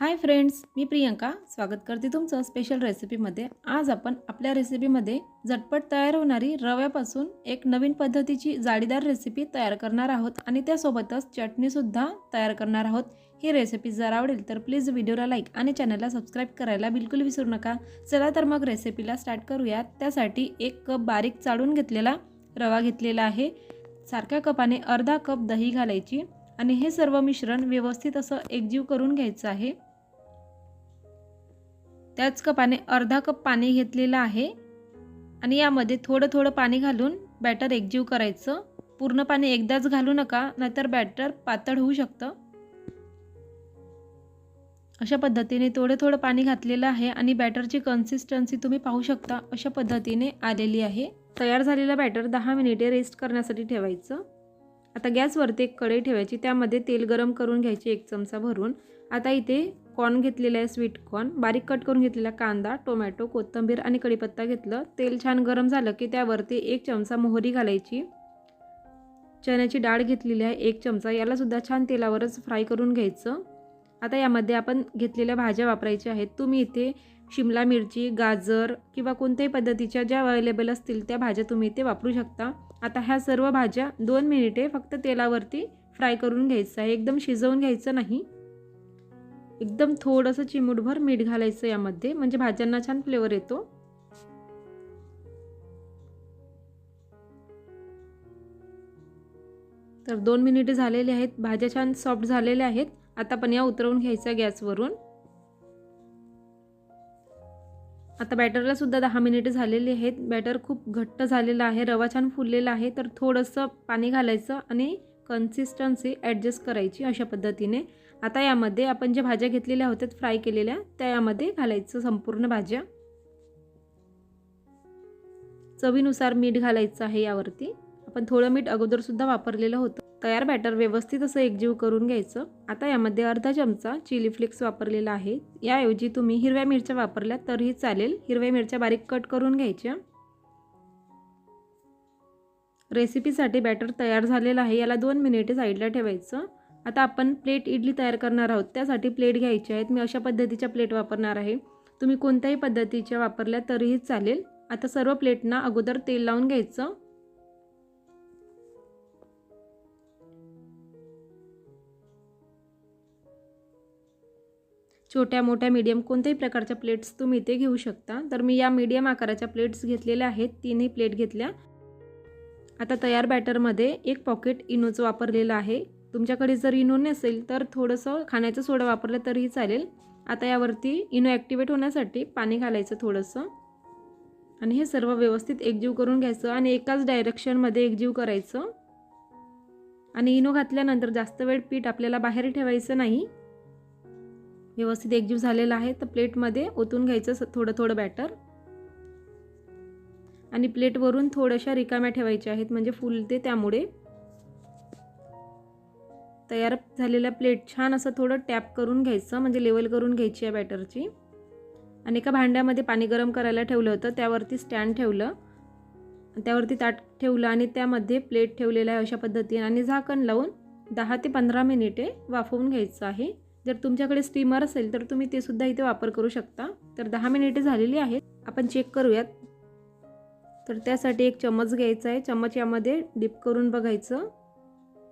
Hi friends मी प्रियंका. स्वागत करते तुमचं स्पेशल रेसिपीमध्ये आज आपण आपल्या रेसिपीमध्ये झटपट तयार होणारी रव्यापासून एक नवीन पद्धतीची जाळीदार रेसिपी तयार करणार आहोत आणि त्यासोबतच चटणीसुद्धा तयार करणार आहोत. ही रेसिपी जर आवडेल तर प्लीज व्हिडिओला लाईक आणि चॅनलला सबस्क्राईब करायला बिलकुल विसरू नका. चला तर मग रेसिपीला स्टार्ट करूयात. त्यासाठी एक कप बारीक चाळून घेतलेला रवा घेतलेला आहे. सारख्या कपाने अर्धा कप दही घालायची आणि हे सर्व मिश्रण व्यवस्थित असं एकजीव करून घ्यायचं आहे. त्याच कपाने अर्धा कप पाणी घेतलेलं आहे. आणि यामध्ये थोडं थोडं पाणी घालून बॅटर एकजीव करायचं. पूर्ण पाणी एकदाच घालू नका नाहीतर बॅटर पातळ होऊ शकतं. अशा पद्धतीने थोडं थोडं पाणी घातलेलं आहे आणि बॅटरची कन्सिस्टन्सी तुम्ही पाहू शकता अशा पद्धतीने आलेली आहे. तयार झालेलं बॅटर दहा मिनिटे रेस्ट करण्यासाठी ठेवायचं. आता गॅसवरती एक कढई ठेवायची त्यामध्ये तेल गरम करून घ्यायची एक चमचा भरून. आता इथे कॉर्न घेतलेलं आहे स्वीट कॉर्न. बारीक कट करून घेतलेला कांदा टोमॅटो कोथिंबीर आणि कढीपत्ता घेतलं. तेल छान गरम झालं की त्यावरती एक चमचा मोहरी घालायची. चण्याची डाळ घेतलेली आहे एक चमचा. यालासुद्धा छान तेलावरच फ्राय करून घ्यायचं. आता यामध्ये आपण घेतलेल्या भाज्या वापरायच्या आहेत. तुम्ही इथे शिमला मिरची गाजर किंवा कोणत्याही पद्धतीच्या ज्या अवेलेबल असतील त्या भाज्या तुम्ही इथे वापरू शकता. आता ह्या सर्व भाज्या दोन मिनिटे फक्त तेलावरती फ्राय करून घ्यायचं आहे. एकदम शिजवून घ्यायचं नाही. एकदम थोडंसं चिमूटभर मीठ घालायचं यामध्ये. म्हणजे भाज्यांना छान फ्लेवर येतो. तर दोन मिनिटे झालेले आहेत. भाज्या छान सॉफ्ट झालेल्या आहेत. आता पण या उतरवून घ्यायच्या गॅसवरून. आता बॅटरला सुद्धा दहा मिनिटे झालेली आहेत. बॅटर खूप घट्ट झालेलं आहे. रवा छान फुललेला आहे. तर थोडंसं पाणी घालायचं आणि कन्सिस्टन्सी ॲडजस्ट करायची अशा पद्धतीने. आता यामध्ये आपण ज्या भाज्या घेतलेल्या होत्या फ्राय केलेल्या त्या यामध्ये घालायचं संपूर्ण भाज्या. चवीनुसार मीठ घालायचं आहे यावरती. आपण थोडं मीठ अगोदरसुद्धा वापरलेलं होतं. तयार बॅटर व्यवस्थित असं एकजीव करून घ्यायचं. आता यामध्ये अर्धा चमचा चिली फ्लेक्स वापरलेला आहे. याऐवजी तुम्ही हिरव्या मिरच्या वापरल्या तरीही चालेल. हिरव्या मिरच्या बारीक कट करून घ्यायच्या. रेसिपीसाठी बॅटर तयार झालेलं आहे. याला दोन मिनिटे साईडला ठेवायचं. आता आपण प्लेट इडली तयार करणार आहोत. त्यासाठी प्लेट घ्यायची आहेत. मी अशा पद्धतीच्या प्लेट वापरणार आहे. तुम्ही कोणत्याही पद्धतीच्या वापरल्या तरीही चालेल. आता सर्व प्लेटना अगोदर तेल लावून घ्यायचं. छोट्या मोठ्या मीडियम कोणत्याही प्रकारच्या प्लेट्स तुम्ही इथे घेऊ शकता. तर मी या मीडियम आकाराच्या प्लेट्स घेतलेल्या आहेत. तीनही प्लेट घेतल्या. आता तयार बॅटरमध्ये एक पॉकेट इनोचं वापरलेलं आहे. तुमच्याकडे जर इनो नसेल तर थोडंसं खाण्याचं सोडा वापरलं तरीही चालेल. आता यावरती इनो ॲक्टिवेट होण्यासाठी पाणी घालायचं थोडंसं. आणि हे सर्व व्यवस्थित एकजीव करून घ्यायचं आणि एकाच डायरेक्शनमध्ये एकजीव करायचं. आणि इनो घातल्यानंतर जास्त वेळ पीठ आपल्याला बाहेर ठेवायचं नाही. व्यवस्थित एकजीव झालेला आहे. तर प्लेटमध्ये ओतून घ्यायचं थोडं थोडं बॅटर. आणि प्लेटवरून थोड्याशा रिकाम्या ठेवायच्या आहेत म्हणजे फुलते त्यामुळे. तयार झालेला प्लेट छान असं थोडं टॅप करून घ्यायचं म्हणजे लेवल करून घ्यायची आहे बॅटरची आणि एका भांड्यामध्ये पाणी गरम करायला ठेवलं होतं त्यावरती स्टँड ठेवलं. त्यावरती ताट ठेवलं आणि त्यामध्ये प्लेट ठेवलेलं आहे अशा पद्धतीने आणि झाकण लावून दहा ते पंधरा मिनिटे वाफवून घ्यायचं आहे. जर तुमच्याकडे स्टीमर असेल तर तुम्ही ते सुद्धा इथे वापर करू शकता. तर दहा मिनिटे झालेली आहेत. आपण चेक करूयात. तर त्यासाठी एक चमच घ्यायचा आहे. चमच यामध्ये डिप करून बघायचं.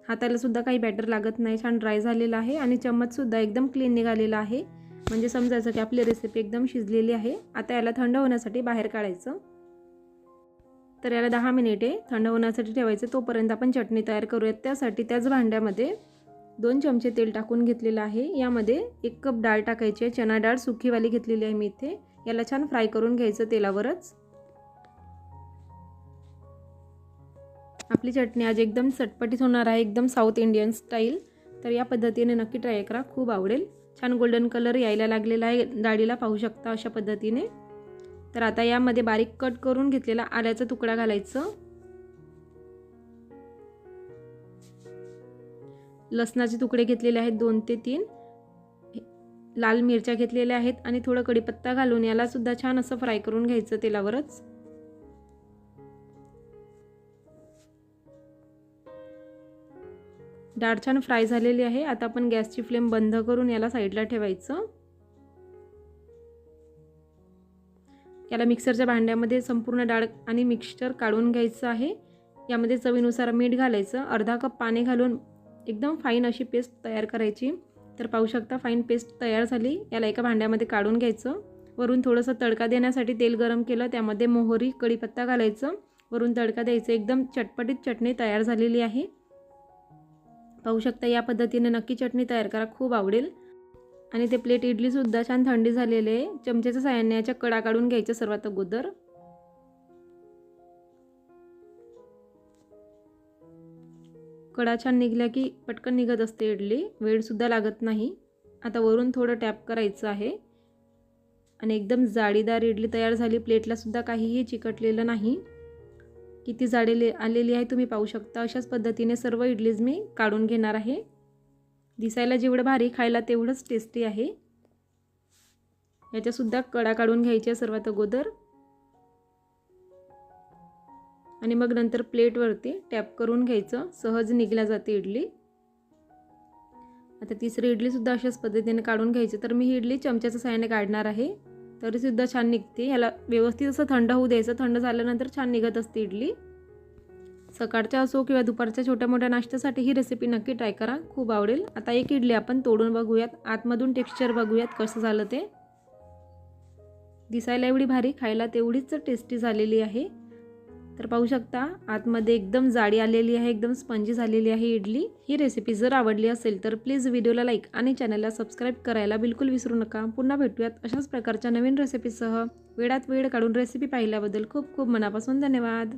हाताला सुद्धा काही बॅटर लागत नाही. छान ड्राय झालेला आहे आणि चम्मचसुद्धा एकदम क्लीन निघालेला आहे. म्हणजे समजायचं की आपली रेसिपी एकदम शिजलेली आहे. आता याला थंड होण्यासाठी बाहेर काढायचं. तर याला दहा मिनिटे थंड होण्यासाठी ठेवायचं. तोपर्यंत आपण चटणी तयार करूयात. त्यासाठी त्याच भांड्यामध्ये दोन चमचे तेल टाकून घेतलेलं आहे. यामध्ये एक कप डाळ टाकायची आहे. चना डाळ सुखीवाली घेतलेली आहे मी इथे. याला छान फ्राय करून घ्यायचं तेलावरच. आपली चटणी आज एकदम चटपटीत होणार आहे एकदम साऊथ इंडियन स्टाईल तर या पद्धतीने नक्की ट्राय करा खूप आवडेल. छान गोल्डन कलर यायला लागलेला आहे डाळीला पाहू शकता अशा पद्धतीने. तर आता यामध्ये बारीक कट करून घेतलेला आल्याचा तुकडा घालायचं. लसणाचे तुकडे घेतलेले आहेत दोन ते तीन. लाल मिरच्या घेतलेल्या आहेत आणि थोडं कढीपत्ता घालून याला सुद्धा छान असं फ्राय करून घ्यायचं तेलावरच. डाळ छान फ्राय झालेली आहे. आता आपण गॅसची फ्लेम बंद करून याला साईडला ठेवायचं. याला मिक्सरच्या भांड्यामध्ये संपूर्ण डाळ आणि मिक्सचर काढून घ्यायचं आहे. यामध्ये चवीनुसार मीठ घालायचं. अर्धा कप पाणी घालून एकदम फाईन अशी पेस्ट तयार करायची. तर पाहू शकता फाईन पेस्ट तयार झाली. याला एका भांड्यामध्ये काढून घ्यायचं. वरून थोडंसं तडका देण्यासाठी तेल गरम केलं. त्यामध्ये मोहरी कढीपत्ता घालायचं. वरून तडका द्यायचं. एकदम चटपटीत चटणी तयार झालेली आहे. पाहू शकता या पद्धतीने नक्की चटणी तयार करा खूप आवडेल. आणि ते प्लेट इडलीसुद्धा छान थंडी झालेली आहे. चमच्याच्या साह्याने याच्या कडा काढून घ्यायच्या सर्वात अगोदर. कडा छान निघल्या की पटकन निघत असते इडली. वेळसुद्धा लागत नाही. आता वरून थोडं टॅप करायचं आहे. आणि एकदम जाळीदार इडली तयार झाली. प्लेटलासुद्धा काहीही चिकटलेलं नाही. किती जाडेले आलेली आहे तुम्ही पाहू शकता. अशाच पद्धतीने सर्व इडलीज मी काढून घेणार आहे. दिसायला जेवढं भारी खायला तेवढंच टेस्टी आहे. याच्यासुद्धा कडा काढून घ्यायच्या सर्वात अगोदर. आणि मग नंतर प्लेटवरती टॅप करून घ्यायचं. सहज निघल्या जाते इडली. आता तिसरी इडलीसुद्धा अशाच पद्धतीने काढून घ्यायची. तर मी ही इडली चमच्याच्या साहाय्याने काढणार आहे. तरीसुद्धा छान निघते. ह्याला व्यवस्थित असं थंड होऊ द्यायचं. थंड झाल्यानंतर छान निघत असते इडली. सकाळच्या असो किंवा दुपारच्या छोट्या मोठ्या नाश्त्यासाठी ही रेसिपी नक्की ट्राय करा. खूप आवडेल. आता एक इडली आपण तोडून बघूयात. आतमधून टेक्स्चर बघूयात कसं झालं ते. दिसायला एवढी भारी खायला तेवढीच टेस्टी झालेली आहे. तर पाहू शकता आतमध्ये एकदम जाडी आलेली आहे एकदम स्पंजी झालेली आहे इडली. ही रेसिपी जर आवडली असेल तर प्लीज व्हिडिओला लाईक आणि चॅनलला सबस्क्राईब करायला बिलकुल विसरू नका. पुन्हा भेटूयात अशाच प्रकारच्या नवीन रेसिपीसह वेळात वेळ काढून रेसिपी पाहिल्याबद्दल खूप खूप मनापासून धन्यवाद.